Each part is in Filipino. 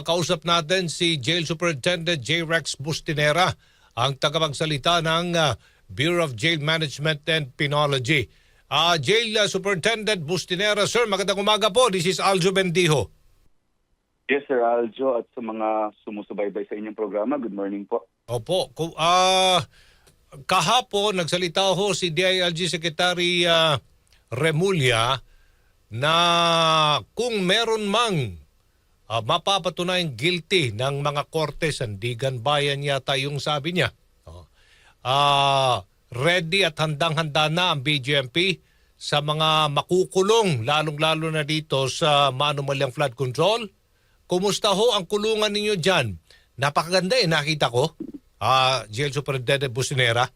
Makakausap natin si Jail Superintendent J. Rex Bustinera, ang tagapagsalita ng ah, Bureau of Jail Management and Penology. Ah, Jail ah, Superintendent Bustinera, sir, magandang umaga po. This is Aljo Bendijo. Yes, Sir Aljo, at sa mga sumusubaybay sa inyong programa, good morning po. Opo. Ah, kahapon, nagsalita ho si DILG Secretary ah, Remulla na kung meron mang ah, mapapatunayang guilty ng mga korte, Sandigan Bayan yata yung sabi niya. Ah, ready at handang-handa na ang BGMP sa mga makukulong, lalong-lalo na dito sa manumalyang flood control. Kumusta ho ang kulungan ninyo dyan? Napakaganda eh, nakita ko. Ah, Jail Superintendent Businera.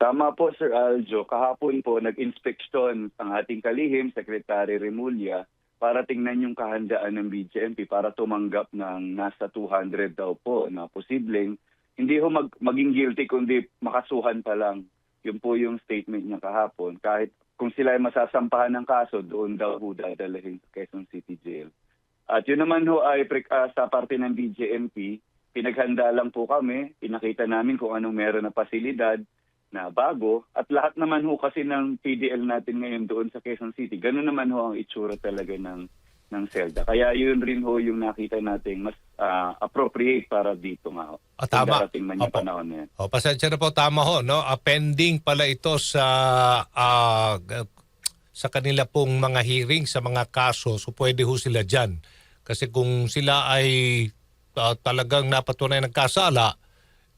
Tama po, Sir Aljo. Kahapon po, nag-inspeksyon ang ating kalihim, Secretary Remulla, para tingnan yung kahandaan ng BGMP para tumanggap ng nasa 200 daw po na posibleng hindi ho mag, maging guilty kundi makasuhan pa lang. Yun po yung statement niya kahapon. Kahit kung sila ay masasampahan ng kaso, doon daw ho dadalhin sa Quezon City Jail. At yun naman ho ay ah, sa parte ng BJMP, pinaghanda lang po kami, pinakita namin kung anong meron na pasilidad na bago at lahat naman ho kasi ng PDL natin ngayon doon sa Quezon City, ganun naman ho ang itsura talaga ng ng SELDA. Kaya yun rin ho yung nakita natin mas ah, appropriate para dito nga ho. Ah, tama. darating man yung Opo. panahon na yan. O, pasensya na po, tama ho, no? Ah, pending pala ito sa g- sa kanila pong mga hearing sa mga kaso, so pwede ho sila dyan. Kasi kung sila ay ah, talagang napatunay ng kasala,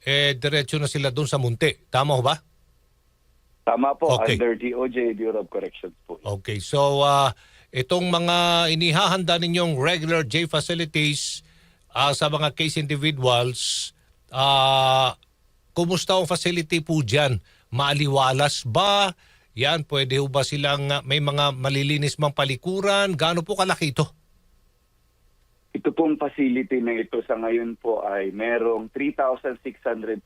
eh diretso na sila doon sa munti. Tama ho ba? Tama po, Okay. under DOJ, Bureau of Corrections po. Okay, so ah, itong mga inihahanda ninyong regular J facilities ah, sa mga case individuals, ah, kumusta ang facility po dyan? Maaliwalas ba? Yan, pwede ho ba silang ah, may mga malilinis mang palikuran? Gaano po kalaki ito? Ito pong facility na ito sa ngayon po ay merong 3,674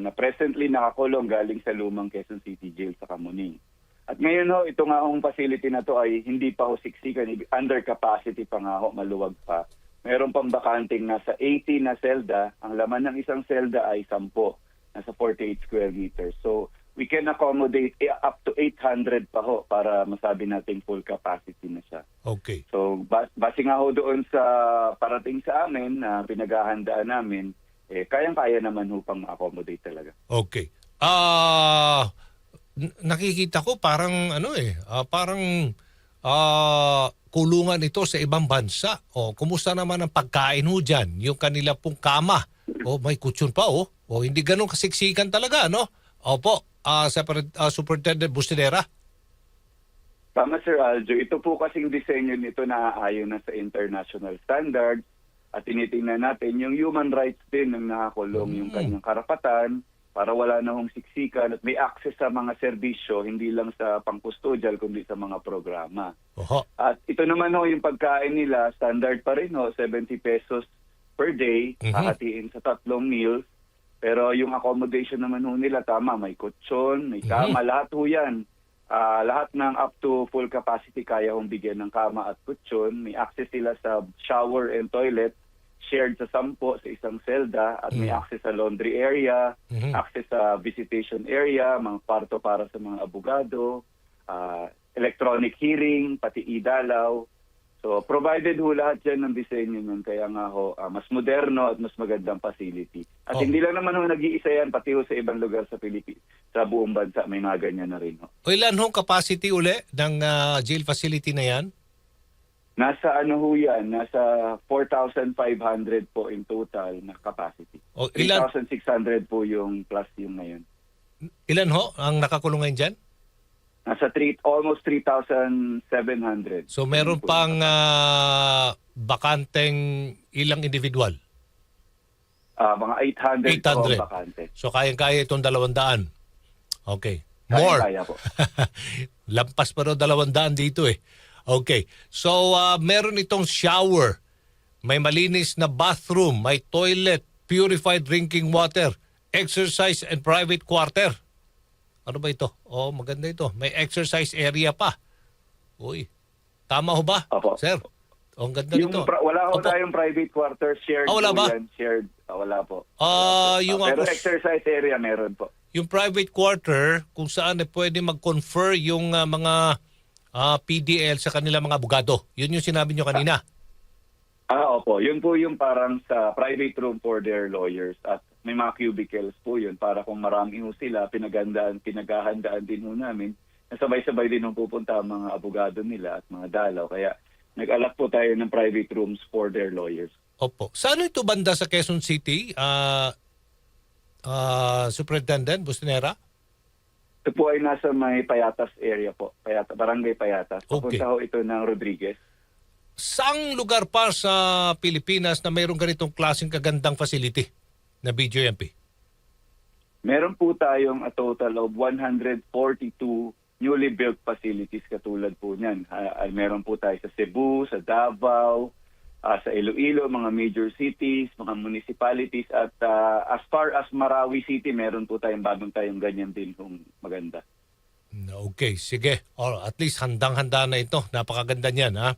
na presently nakakulong galing sa lumang Quezon City Jail sa Kamuning. At ngayon ho, ito nga hong facility na to ay hindi pa ho siksikan, under capacity pa nga ho, maluwag pa. Meron pang bakanting nasa 80 na selda, ang laman ng isang selda ay 10, nasa 48 square meters. So we can accommodate eh, up to 800 pa ho para masabi nating full capacity na siya. Okay. So, bas base nga ho doon sa parating sa amin na pinaghahandaan namin, eh, kayang-kaya naman ho pang accommodate talaga. Okay. Ah, n- nakikita ko parang ano eh, ah, parang ah, kulungan ito sa ibang bansa. O, kumusta naman ang pagkain ho dyan? Yung kanila pong kama. O, may kutsyon pa o. O, hindi ganun kasiksikan talaga, no? Opo, ah, Separate, ah, Superintendent Bustinera. Tama Sir Aljo, ito po kasing disenyo nito na aayon na sa international standards at tinitingnan natin yung human rights din ng nakakulong, yung kanyang karapatan para wala na hong siksikan at may access sa mga serbisyo, hindi lang sa pangkustodial kundi sa mga programa. Oho. At ito naman ho, yung pagkain nila, standard pa rin ho, 70 pesos per day, Mhm. hahatiin sa tatlong meals. Pero yung accommodation naman ho nila, tama, may kutsyon, may kama, lahat ho yan. Ah, lahat ng up to full capacity kaya hong bigyan ng kama at kutsyon. May access sila sa shower and toilet, shared sa sampo sa isang selda at may access sa laundry area, Mhm. access sa visitation area, mga kwarto para sa mga abogado, ah, electronic hearing, pati idalaw. So, provided ho lahat yan ng disenyo nun. Kaya nga ho, ah, mas moderno at mas magandang facility. At Oh. hindi lang naman ho nag-iisa yan, pati ho sa ibang lugar sa Pilipinas. Sa buong bansa, may mga ganyan na rin ho. O ilan hong capacity uli ng ah, jail facility na yan? Nasa ano ho yan, nasa 4,500 po in total na capacity. O ilan, 3,600 po yung plus yung ngayon. ilan ho ang nakakulong ngayon dyan? Nasa three, almost 3,700. So meron pang ah, bakanteng ilang individual? Ah, mga 800, 800. po ang bakante. So kayang-kaya itong dalawang daan. Okay. More. Kaya po. Lampas pa dalawang daan dito eh. Okay. So ah, meron itong shower. May malinis na bathroom. May toilet. Purified drinking water. Exercise and private quarter. Ano ba ito? Oh, maganda ito. May exercise area pa. Uy. Tama ho ba? Opo. Sir? Oh, ang ganda Yung nito. pra- wala ko Opo. tayong private quarters, shared Ah, wala ba? yan. Shared, ah, wala po. Ah, po. yung Ah, Pero ako- exercise area meron po. Yung private quarter, kung saan eh, pwede mag-confer yung ah, mga ah, PDL sa kanila mga abogado. Yun yung sinabi nyo kanina. Ah, opo. Yun po yung parang sa private room for their lawyers at may mga cubicles po yun para kung marami ho sila, pinagandaan, pinaghahandaan din ho namin na sabay-sabay din ho pupunta ang mga abogado nila at mga dalaw. Kaya nag-alak po tayo ng private rooms for their lawyers. Opo. Saan ito banda sa Quezon City? Ah, ah, Superintendent Bustinera? Ito po ay nasa may Payatas area po. Payata, Barangay Payatas. Okay. Papunta ho ito ng Rodriguez. Saang lugar pa sa Pilipinas na mayroong ganitong klaseng kagandang facility na BJMP? Meron po tayong a total of 142 newly built facilities katulad po niyan. Ay meron po tayo sa Cebu, sa Davao, ah, sa Iloilo, mga major cities, mga municipalities at ah, as far as Marawi City, meron po tayong bagong tayong ganyan din kung maganda. Okay, sige. Or at least handang-handa na ito. Napakaganda niyan, ha?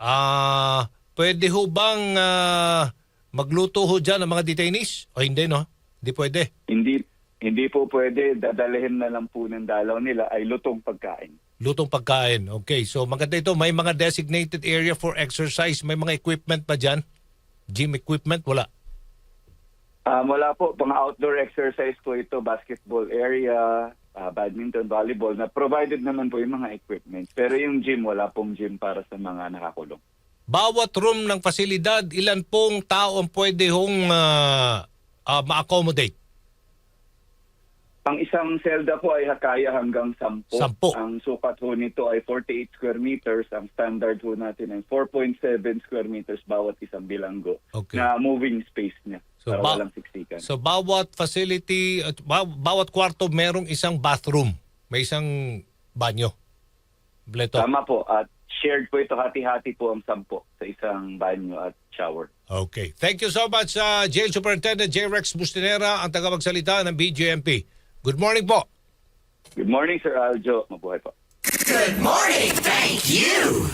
Ah, pwede ho bang ah, magluto ho dyan ng mga detainees? O hindi, no? Hindi pwede. Hindi hindi po pwede dadalhin na lang po ng dalaw nila ay lutong pagkain. Lutong pagkain. Okay, so maganda ito. May mga designated area for exercise. May mga equipment pa dyan? Gym equipment? Wala. Ah, wala po, mga outdoor exercise po ito, basketball area, ah, badminton, volleyball, na provided naman po yung mga equipment. Pero yung gym, wala pong gym para sa mga nakakulong. Bawat room ng pasilidad, ilan pong tao ang pwede hong ah, ah, ma-accommodate? Ang isang selda po ay kaya hanggang 10. Sampo. Ang sukat ho nito ay 48 square meters. Ang standard ho natin ay 4.7 square meters bawat isang bilanggo Okay. na moving space niya So, para ba- walang siksikan. So bawat facility, at ba- bawat kwarto merong isang bathroom. May isang banyo. Kompleto. Tama po. At shared po ito, hati-hati po ang 10 sa isang banyo at shower. Okay. Thank you so much sa Jail Superintendent J. Rex Bustinera, ang tagapagsalita ng BJMP. Good morning po. Good morning, Sir Aljo. Mabuhay po. Good morning. Thank you.